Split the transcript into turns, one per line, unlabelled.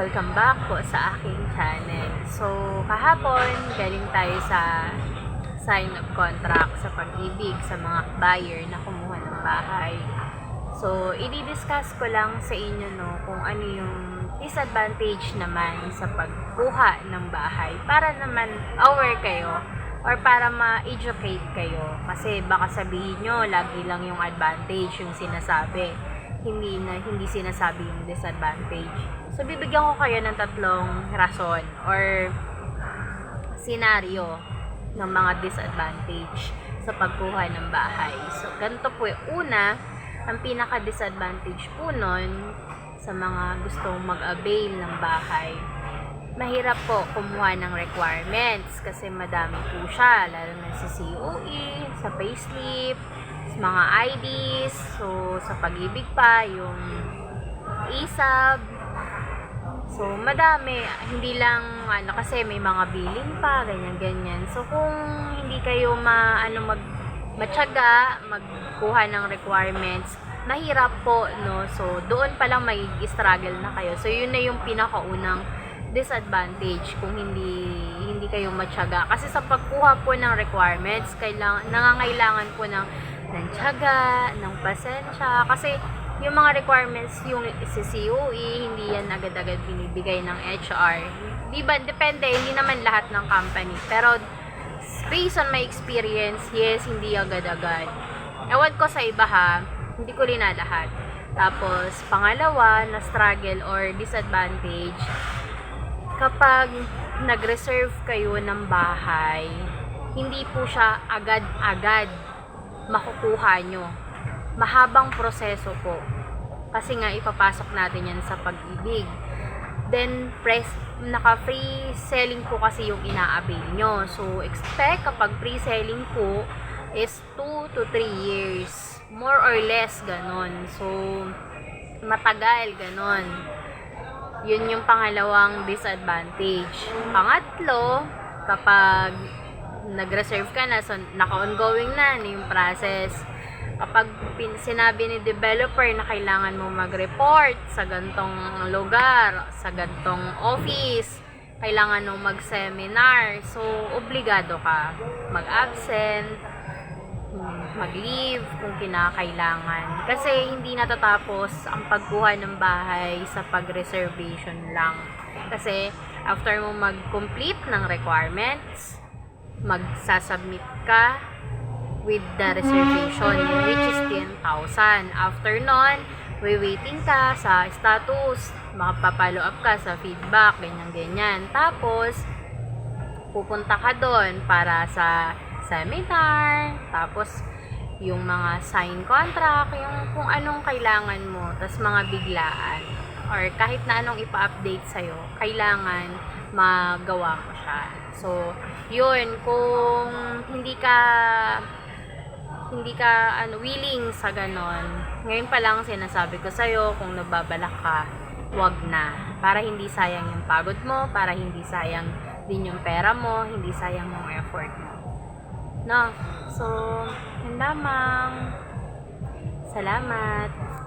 Welcome back po sa aking channel. So, kahapon, galing tayo sa sign of contract sa pag-ibig sa mga buyer na kumuha ng bahay. So, i-discuss ko lang sa inyo no, kung ano yung disadvantage naman sa pagkuha ng bahay para naman aware kayo or para ma-educate kayo. Kasi baka sabihin nyo, lagi lang yung advantage yung sinasabi. Hindi na hindi sinasabi yung disadvantage. So, bibigyan ko kayo ng tatlong rason or senaryo ng mga disadvantage sa pagkuha ng bahay. So, ganito po una, ang pinaka-disadvantage po nun sa mga gustong mag-avail ng bahay, mahirap po kumuha ng requirements kasi madami po siya, lalo na sa COE, sa payslip, sa mga IDs, so sa pag-ibig pa, yung ISAB, So, madami. Hindi lang, ano, kasi may mga billing pa, ganyan-ganyan. So, kung hindi kayo ma, ano, mag, matyaga, magkuha ng requirements, mahirap po, no? So, doon pa lang may struggle na kayo. So, yun na yung pinakaunang disadvantage kung hindi hindi kayo matyaga. Kasi sa pagkuha po ng requirements, kailangan, nangangailangan po ng, ng tiyaga, ng pasensya. Kasi, yung mga requirements yung sa COE, hindi yan agad-agad binibigay ng HR. Di ba? Depende, hindi naman lahat ng company. Pero, based on my experience, yes, hindi agad-agad. Ewan ko sa iba ha, hindi ko rin na lahat. Tapos, pangalawa, na struggle or disadvantage, kapag nag-reserve kayo ng bahay, hindi po siya agad-agad makukuha nyo mahabang proseso po. Kasi nga ipapasok natin yan sa pag-ibig. Then, press, naka-free selling po kasi yung ina-avail nyo. So, expect kapag free selling po is 2 to 3 years. More or less, ganon. So, matagal, ganon. Yun yung pangalawang disadvantage. Pangatlo, kapag nag-reserve ka na, so naka-ongoing na ano yung process, kapag sinabi ni developer na kailangan mo mag-report sa gantong lugar, sa gantong office, kailangan mo mag-seminar, so obligado ka mag-absent, mag-leave kung kinakailangan. Kasi hindi natatapos ang pagkuha ng bahay sa pag-reservation lang. Kasi after mo mag-complete ng requirements, magsasubmit ka with the reservation which is 10,000. After nun, waiting ka sa status, makapapalo up ka sa feedback, ganyan-ganyan. Tapos, pupunta ka doon para sa seminar, tapos yung mga sign contract, yung kung anong kailangan mo, tapos mga biglaan, or kahit na anong ipa-update sa'yo, kailangan magawa mo siya. So, yun, kung hindi ka hindi ka ano, willing sa ganon, ngayon pa lang sinasabi ko sa'yo, kung nagbabalak ka, wag na. Para hindi sayang yung pagod mo, para hindi sayang din yung pera mo, hindi sayang yung effort mo. No? So, yun lamang. Salamat.